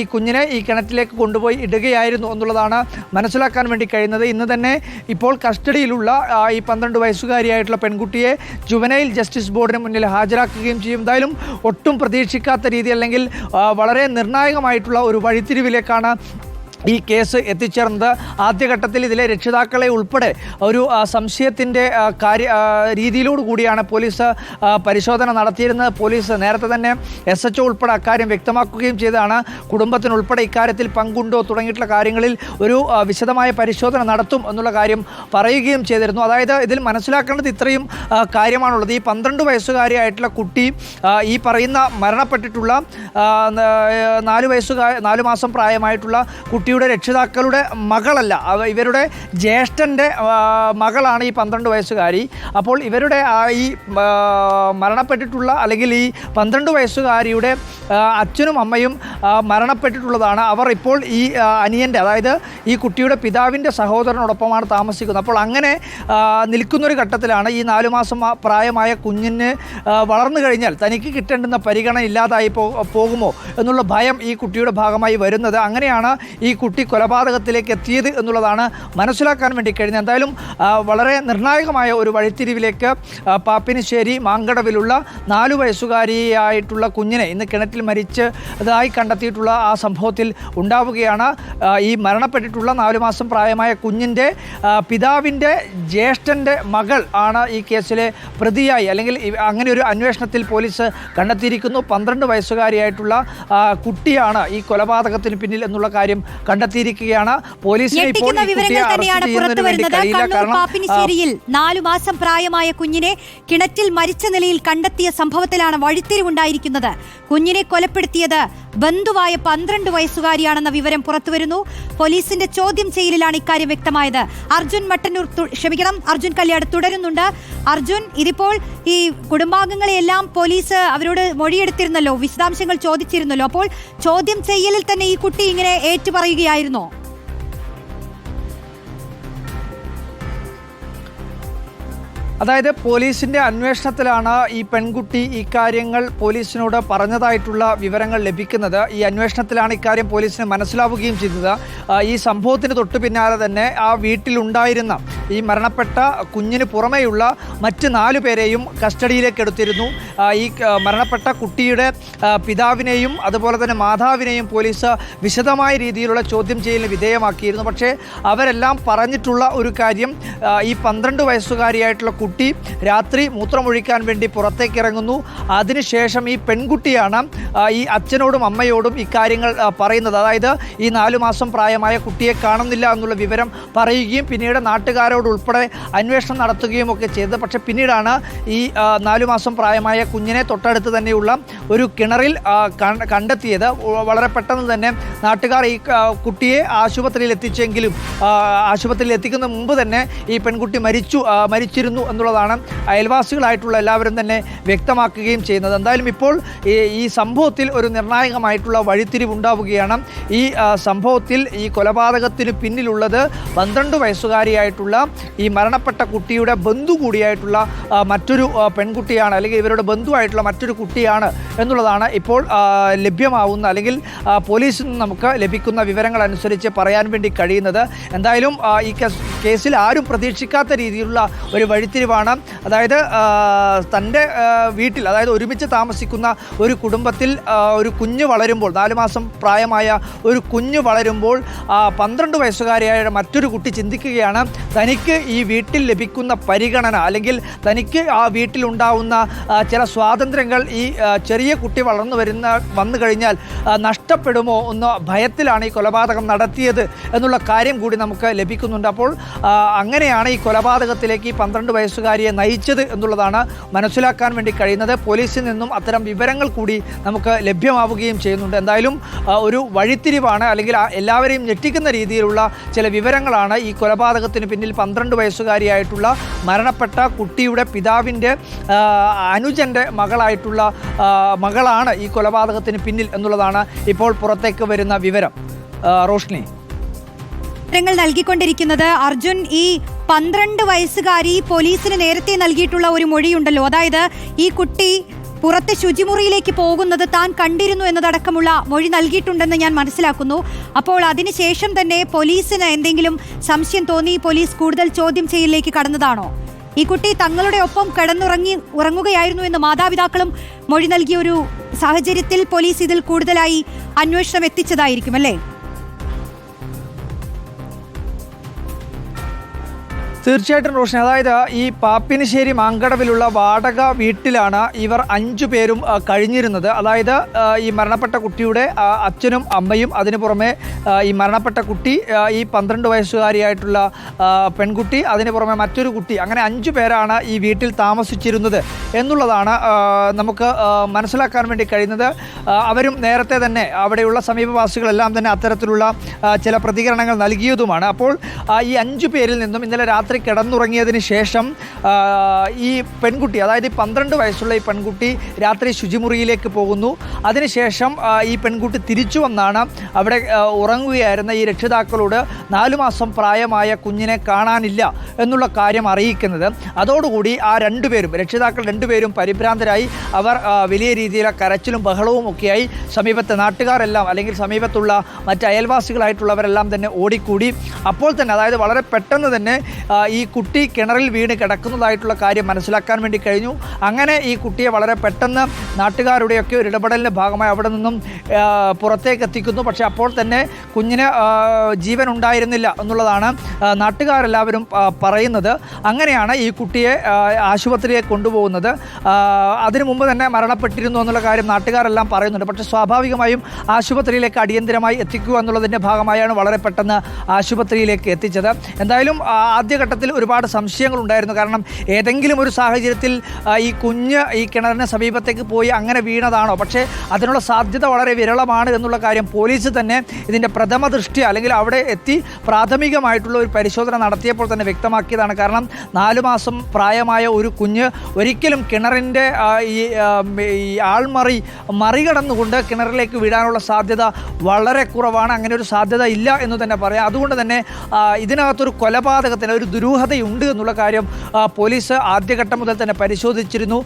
ഈ കുഞ്ഞിനെ ഈ കിണറ്റിലേക്ക് കൊണ്ടുപോയി ഇടുകയായിരുന്നു എന്നുള്ളതാണ് മനസ്സിലാക്കാൻ വേണ്ടി കഴിയുന്നത്. ഇന്ന് തന്നെ ഇപ്പോൾ കസ്റ്റഡിയിലുള്ള ഈ പന്ത്രണ്ട് വയസ്സുകാരിയായിട്ടുള്ള പെൺകുട്ടിയെ ജുവനൈൽ ജസ്റ്റിസ് ബോർഡിന് മുന്നിൽ ഹാജരാക്കുകയും ചെയ്യും. എന്തായാലും ഒട്ടും പ്രതീക്ഷിക്കാത്ത രീതി അല്ലെങ്കിൽ വളരെ നിർണായകമായിട്ടുള്ള ഒരു വഴിത്തിരിവിലേക്കാണ് ഈ കേസ് എത്തിച്ചേർന്നത് ആദ്യഘട്ടത്തിൽ ഇതിലെ രക്ഷിതാക്കളെ ഉൾപ്പെടെ ഒരു സംശയത്തിന്റെ കാര്യ രീതിയിലൂടെ കൂടിയാണ് പോലീസ് പരിശോധന നടത്തിയിരുന്നത്. പോലീസ് നേരത്തെ തന്നെ എസ് എച്ച് ഉൾപ്പെടെ അക്കാര്യം വ്യക്തമാക്കുകയും ചെയ്തതാണ്. കുടുംബത്തിനുൾപ്പെടെ ഇക്കാര്യത്തിൽ പങ്കുണ്ടോ തുടങ്ങിയിട്ടുള്ള കാര്യങ്ങളിൽ ഒരു വിശദമായ പരിശോധന നടത്തും എന്നുള്ള കാര്യം പറയുകയും ചെയ്തിരുന്നു. അതായത് ഇതിൽ മനസ്സിലാക്കേണ്ടത് ഇത്രയും കാര്യമാണുള്ളത്. ഈ പന്ത്രണ്ട് വയസ്സുകാരിയായിട്ടുള്ള കുട്ടി ഈ പറയുന്ന മരണപ്പെട്ടിട്ടുള്ള നാല് വയസ്സുകാർ നാല് മാസം പ്രായമായിട്ടുള്ള കുട്ടിയുടെ രക്ഷിതാക്കളുടെ മകളല്ല. ഇവരുടെ ജ്യേഷ്ഠന്റെ മകളാണ് ഈ പന്ത്രണ്ട് വയസ്സുകാരി. അപ്പോൾ ഇവരുടെ ഈ മരണപ്പെട്ടിട്ടുള്ള അല്ലെങ്കിൽ ഈ പന്ത്രണ്ട് വയസ്സുകാരിയുടെ അച്ഛനും അമ്മയും മരണപ്പെട്ടിട്ടുള്ളതാണ്. അവർ ഇപ്പോൾ ഈ അനിയന്റെ അതായത് ഈ കുട്ടിയുടെ പിതാവിന്റെ സഹോദരനോടൊപ്പമാണ് താമസിക്കുന്നത്. അപ്പോൾ അങ്ങനെ നിൽക്കുന്നൊരു ഘട്ടത്തിലാണ് ഈ നാലു മാസം പ്രായമായ കുഞ്ഞിന് വളർന്നു കഴിഞ്ഞാൽ തനിക്ക് കിട്ടേണ്ടുന്ന പരിഗണന ഇല്ലാതായി പോകുമോ എന്നുള്ള ഭയം ഈ കുട്ടിയുടെ ഭാഗമായി വരുന്നത്. അങ്ങനെയാണ് ഈ കുട്ടി കൊലപാതകത്തിലേക്ക് എത്തിയത് എന്നുള്ളതാണ് മനസ്സിലാക്കാൻ വേണ്ടി കഴിഞ്ഞത്. എന്തായാലും വളരെ നിർണായകമായ ഒരു വഴിത്തിരിവിലേക്ക് പാപ്പിനിശ്ശേരി മാങ്കടവിലുള്ള നാലു വയസ്സുകാരിയായിട്ടുള്ള കുഞ്ഞിനെ ഇന്ന് കിണറ്റിൽ മരിച്ച് ഇതായി കണ്ടെത്തിയിട്ടുള്ള ആ സംഭവത്തിൽ ഉണ്ടാവുകയാണ്. ഈ മരണപ്പെട്ടിട്ടുള്ള നാലു മാസം പ്രായമായ കുഞ്ഞിന്റെ പിതാവിന്റെ ജ്യേഷ്ഠന്റെ മകൾ ആണ് ഈ കേസിലെ പ്രതിയായി. അല്ലെങ്കിൽ അങ്ങനെ ഒരു അന്വേഷണത്തിൽ പോലീസ് കണ്ടെത്തിയിരിക്കുന്നു. പന്ത്രണ്ട് വയസ്സുകാരിയായിട്ടുള്ള കുട്ടിയാണ് ഈ കൊലപാതകത്തിന് പിന്നിൽ എന്നുള്ള കാര്യം കണ്ടെത്തിയിരിക്കുകയാണ്. പോലീസിനെ ഇപ്പോൾ വിവരങ്ങൾ തന്നെയാണ് പുറത്തു വരുന്നത്. കണ്ണൂർ പാപ്പിനിശ്ശേരിയിൽ നാലു മാസം പ്രായമായ കുഞ്ഞിനെ കിണറ്റിൽ മരിച്ച നിലയിൽ കണ്ടെത്തിയ സംഭവത്തിലാണ് വഴിത്തിരിവുണ്ടായിരിക്കുന്നത്. കുഞ്ഞിനെ കൊലപ്പെടുത്തിയത് ബന്ധുവായ പന്ത്രണ്ട് വയസ്സുകാരിയാണെന്ന വിവരം പുറത്തുവരുന്നു. പോലീസിന്റെ ചോദ്യം ചെയ്യലിലാണ് ഇക്കാര്യം വ്യക്തമായത്. അർജുൻ മട്ടന്നൂർ ക്ഷമിക്കണം അർജുൻ കല്യാട് തുടരുന്നുണ്ട്. അർജുൻ ഇതിപ്പോൾ ഈ കുടുംബാംഗങ്ങളെയെല്ലാം പോലീസ് അവരോട് മൊഴിയെടുത്തിരുന്നല്ലോ വിശദാംശങ്ങൾ ചോദിച്ചിരുന്നല്ലോ. അപ്പോൾ ചോദ്യം ചെയ്യലിൽ തന്നെ ഈ കുട്ടി ഇങ്ങനെ ഏറ്റുപറയുകയായിരുന്നോ അതായത് പോലീസിന്റെ അന്വേഷണത്തിലാണ് ഈ പെൺകുട്ടി ഇക്കാര്യങ്ങൾ പോലീസിനോട് പറഞ്ഞതായിട്ടുള്ള വിവരങ്ങൾ ലഭിക്കുന്നത്. ഈ അന്വേഷണത്തിലാണ് ഇക്കാര്യം പോലീസിന് മനസ്സിലാവുകയും ചെയ്തത്. ഈ സംഭവത്തിന് തൊട്ടു പിന്നാലെ തന്നെ ആ വീട്ടിലുണ്ടായിരുന്ന ഈ മരണപ്പെട്ട കുഞ്ഞിന് പുറമെയുള്ള മറ്റ് നാലു പേരെയും കസ്റ്റഡിയിലേക്ക് എടുത്തിരുന്നു. ഈ മരണപ്പെട്ട കുട്ടിയുടെ പിതാവിനെയും അതുപോലെ തന്നെ മാതാവിനെയും പോലീസ് വിശദമായ രീതിയിലുള്ള ചോദ്യം ചെയ്യലിന് വിധേയമാക്കിയിരുന്നു. പക്ഷേ അവരെല്ലാം പറഞ്ഞിട്ടുള്ള ഒരു കാര്യം ഈ പന്ത്രണ്ട് വയസ്സുകാരിയായിട്ടുള്ള കുട്ടി രാത്രി മൂത്രമൊഴിക്കാൻ വേണ്ടി പുറത്തേക്ക് ഇറങ്ങുന്നു അതിനുശേഷം ഈ പെൺകുട്ടിയാണ് ഈ അച്ഛനോടും അമ്മയോടും ഇക്കാര്യങ്ങൾ പറയുന്നത്. അതായത് ഈ നാലു മാസം പ്രായമായ കുട്ടിയെ കാണുന്നില്ല എന്നുള്ള വിവരം പറയുകയും പിന്നീട് നാട്ടുകാരോട് ഉൾപ്പെടെ അന്വേഷണം നടത്തുകയും ഒക്കെ ചെയ്തത്. പക്ഷേ പിന്നീടാണ് ഈ നാലു മാസം പ്രായമായ കുഞ്ഞിനെ തൊട്ടടുത്ത് തന്നെയുള്ള ഒരു കിണറിൽ കണ്ടെത്തിയത്. വളരെ പെട്ടെന്ന് തന്നെ നാട്ടുകാർ ഈ കുട്ടിയെ ആശുപത്രിയിൽ എത്തിച്ചെങ്കിലും ആശുപത്രിയിൽ എത്തിക്കുന്ന മുമ്പ് തന്നെ ഈ പെൺകുട്ടി മരിച്ചു മരിച്ചിരുന്നു എന്നുള്ളതാണ് അയൽവാസികളായിട്ടുള്ള എല്ലാവരും തന്നെ വ്യക്തമാക്കുകയും ചെയ്യുന്നത്. എന്തായാലും ഇപ്പോൾ ഈ സംഭവത്തിൽ ഒരു നിർണായകമായിട്ടുള്ള വഴിത്തിരിവുണ്ടാവുകയാണ്. ഈ സംഭവത്തിൽ ഈ കൊലപാതകത്തിന് പിന്നിലുള്ളത് പന്ത്രണ്ട് വയസ്സുകാരിയായിട്ടുള്ള ഈ മരണപ്പെട്ട കുട്ടിയുടെ ബന്ധു കൂടിയായിട്ടുള്ള മറ്റൊരു പെൺകുട്ടിയാണ് അല്ലെങ്കിൽ ഇവരുടെ ബന്ധുവായിട്ടുള്ള മറ്റൊരു കുട്ടിയാണ് എന്നുള്ളതാണ് ഇപ്പോൾ ലഭ്യമാവുന്ന അല്ലെങ്കിൽ പോലീസിൽ നിന്ന് നമുക്ക് ലഭിക്കുന്ന വിവരങ്ങൾ അനുസരിച്ച് പറയാൻ വേണ്ടി കഴിയുന്നത്. എന്തായാലും ഈ കേസ് കേസിൽ ആരും പ്രതീക്ഷിക്കാത്ത രീതിയിലുള്ള ഒരു വഴിത്തിരിവാണ്. അതായത് തന്റെ വീട്ടിൽ അതായത് ഒരുമിച്ച് താമസിക്കുന്ന ഒരു കുടുംബത്തിൽ ഒരു കുഞ്ഞ് വളരുമ്പോൾ നാല് മാസം പ്രായമായ ഒരു കുഞ്ഞ് വളരുമ്പോൾ പന്ത്രണ്ട് വയസ്സുകാരിയായ മറ്റൊരു കുട്ടി ചിന്തിക്കുകയാണ് തനിക്ക് ഈ വീട്ടിൽ ലഭിക്കുന്ന പരിഗണന അല്ലെങ്കിൽ തനിക്ക് ആ വീട്ടിലുണ്ടാവുന്ന ചില സ്വാതന്ത്ര്യങ്ങൾ ഈ ചെറിയ കുട്ടി വളർന്നു വരുന്ന വന്നു കഴിഞ്ഞാൽ നഷ്ടപ്പെടുമോ എന്ന ഭയത്തിലാണ് ഈ കൊലപാതകം നടത്തിയത് എന്നുള്ള കാര്യം കൂടി നമുക്ക് ലഭിക്കുന്നുണ്ട്. അപ്പോൾ അങ്ങനെയാണ് ഈ കൊലപാതകത്തിലേക്ക് ഈ പന്ത്രണ്ട് വയസ്സുകാരിയെ നയിച്ചത് എന്നുള്ളതാണ് മനസ്സിലാക്കാൻ വേണ്ടി കഴിയുന്നത്. പോലീസിൽ നിന്നും അത്തരം വിവരങ്ങൾ കൂടി നമുക്ക് ലഭ്യമാവുകയും ചെയ്യുന്നുണ്ട്. എന്തായാലും ഒരു വഴിത്തിരിവാണ് അല്ലെങ്കിൽ എല്ലാവരെയും ഞെട്ടിക്കുന്ന രീതിയിലുള്ള ചില വിവരങ്ങളാണ് ഈ കൊലപാതകത്തിന് പിന്നിൽ പന്ത്രണ്ട് വയസ്സുകാരിയായിട്ടുള്ള മരണപ്പെട്ട കുട്ടിയുടെ പിതാവിന്റെ അനുജന്റെ മകളായിട്ടുള്ള മകളാണ് ഈ കൊലപാതകത്തിന് പിന്നിൽ എന്നുള്ളതാണ് ഇപ്പോൾ പുറത്തേക്ക് വരുന്ന വിവരം. റോഷ്നി. വിവരങ്ങൾ നൽകിക്കൊണ്ടിരിക്കുന്നത്. അർജുൻ ഈ പന്ത്രണ്ട് വയസ്സുകാരി പോലീസിന് നേരത്തെ നൽകിയിട്ടുള്ള ഒരു മൊഴിയുണ്ടല്ലോ. അതായത് ഈ കുട്ടി പുറത്ത് ശുചിമുറിയിലേക്ക് പോകുന്നത് താൻ കണ്ടിരുന്നു എന്നതടക്കമുള്ള മൊഴി നൽകിയിട്ടുണ്ടെന്ന് ഞാൻ മനസ്സിലാക്കുന്നു. അപ്പോൾ അതിനുശേഷം തന്നെ പോലീസിന് എന്തെങ്കിലും സംശയം തോന്നി പോലീസ് കൂടുതൽ ചോദ്യം ചെയ്യലിലേക്ക് കടന്നതാണോ? ഈ കുട്ടി തങ്ങളുടെ ഒപ്പം കിടന്നുറങ്ങി ഉറങ്ങുകയായിരുന്നു എന്ന് മാതാപിതാക്കളും മൊഴി നൽകിയ ഒരു സാഹചര്യത്തിൽ പോലീസ് ഇതിൽ കൂടുതലായി അന്വേഷണം എത്തിച്ചതായിരിക്കും അല്ലേ? തീർച്ചയായിട്ടും റോഷൻ അതായത് ഈ പാപ്പിനിശ്ശേരി മാങ്കടവിലുള്ള വാടക വീട്ടിലാണ് ഇവർ അഞ്ചു പേരും കഴിഞ്ഞിരുന്നത്. അതായത് ഈ മരണപ്പെട്ട കുട്ടിയുടെ അച്ഛനും അമ്മയും അതിനു പുറമെ ഈ മരണപ്പെട്ട കുട്ടി ഈ പന്ത്രണ്ട് വയസ്സുകാരിയായിട്ടുള്ള പെൺകുട്ടി അതിനു പുറമെ മറ്റൊരു കുട്ടി അങ്ങനെ അഞ്ചു പേരാണ് ഈ വീട്ടിൽ താമസിച്ചിരുന്നത് എന്നുള്ളതാണ് നമുക്ക് മനസ്സിലാക്കാൻ വേണ്ടി കഴിയുന്നത്. അവരും നേരത്തെ തന്നെ അവിടെയുള്ള സമീപവാസികളെല്ലാം തന്നെ അത്തരത്തിലുള്ള ചില പ്രതികരണങ്ങൾ നൽകിയതുമാണ്. അപ്പോൾ ഈ അഞ്ചു പേരിൽ നിന്നും ഇന്നലെ രാത്രി കിടന്നുറങ്ങിയതിന് ശേഷം ഈ പെൺകുട്ടി അതായത് പന്ത്രണ്ട് വയസ്സുള്ള ഈ പെൺകുട്ടി രാത്രി ശുചിമുറിയിലേക്ക് പോകുന്നു. അതിനുശേഷം ഈ പെൺകുട്ടി തിരിച്ചു വന്നാണ് അവിടെ ഉറങ്ങുകയായിരുന്ന ഈ രക്ഷിതാക്കളോട് നാലു മാസം പ്രായമായ കുഞ്ഞിനെ കാണാനില്ല എന്നുള്ള കാര്യം അറിയിക്കുന്നത്. അതോടുകൂടി ആ രണ്ടുപേരും രക്ഷിതാക്കൾ രണ്ടുപേരും പരിഭ്രാന്തരായി. അവർ വലിയ രീതിയിലെ കരച്ചിലും ബഹളവും ഒക്കെയായി. സമീപത്തെ നാട്ടുകാരെല്ലാം അല്ലെങ്കിൽ സമീപത്തുള്ള മറ്റ് അയൽവാസികളായിട്ടുള്ളവരെല്ലാം തന്നെ ഓടിക്കൂടി. അപ്പോൾ തന്നെ അതായത് വളരെ പെട്ടെന്ന് തന്നെ ഈ കുട്ടി കിണറിൽ വീണ് കിടക്കുന്നതായിട്ടുള്ള കാര്യം മനസ്സിലാക്കാൻ വേണ്ടി കഴിഞ്ഞു. അങ്ങനെ ഈ കുട്ടിയെ വളരെ പെട്ടെന്ന് നാട്ടുകാരുടെയൊക്കെ ഒരു ഇടപെടലിന്റെ ഭാഗമായി അവിടെ നിന്നും പുറത്തേക്ക് എത്തിക്കുന്നു. പക്ഷേ അപ്പോൾ തന്നെ കുഞ്ഞിന് ജീവൻ ഉണ്ടായിരുന്നില്ല എന്നുള്ളതാണ് നാട്ടുകാരെല്ലാവരും പറയുന്നത്. അങ്ങനെയാണ് ഈ കുട്ടിയെ ആശുപത്രിയെ കൊണ്ടുപോകുന്നത്. അതിനു മുമ്പ് തന്നെ മരണപ്പെട്ടിരുന്നു എന്നുള്ള കാര്യം നാട്ടുകാരെല്ലാം പറയുന്നുണ്ട്. പക്ഷേ സ്വാഭാവികമായും ആശുപത്രിയിലേക്ക് അടിയന്തരമായി എത്തിക്കുക എന്നുള്ളതിന്റെ ഭാഗമായാണ് വളരെ പെട്ടെന്ന് ആശുപത്രിയിലേക്ക് എത്തിച്ചത്. എന്തായാലും ആ, ആദ്യഘട്ടത്തിൽ ഒരുപാട് സംശയങ്ങൾ ഉണ്ടായിരുന്നു കാരണം ഏതെങ്കിലും ഒരു സാഹചര്യത്തിൽ ഈ കുഞ്ഞ് ഈ കിണറിന് സമീപത്തേക്ക് പോയി അങ്ങനെ വീണതാണോ? പക്ഷേ അതിനുള്ള സാധ്യത വളരെ വിരളമാണ് എന്നുള്ള കാര്യം പോലീസ് തന്നെ ഇതിന്റെ പ്രഥമ ദൃഷ്ടി അല്ലെങ്കിൽ അവിടെ എത്തി പ്രാഥമികമായിട്ടുള്ള ഒരു പരിശോധന നടത്തിയപ്പോൾ തന്നെ വ്യക്തമാക്കിയതാണ്. കാരണം നാലു മാസം പ്രായമായ ഒരു കുഞ്ഞ് ഒരിക്കലും കിണറിന്റെ ഈ ആൾമറി മറികടന്നുകൊണ്ട് കിണറിലേക്ക് വീഴാനുള്ള സാധ്യത വളരെ കുറവാണ്. അങ്ങനെ ഒരു സാധ്യത ഇല്ല എന്ന് തന്നെ പറയാം. അതുകൊണ്ട് തന്നെ ഇതിനകത്തൊരു കൊലപാതകത്തിന് ഒരു ദുരൂഹതയുണ്ട് എന്നുള്ള കാര്യം പോലീസ് ആദ്യഘട്ടം മുതൽ തന്നെ പരിശോധിച്ചിരുന്നു.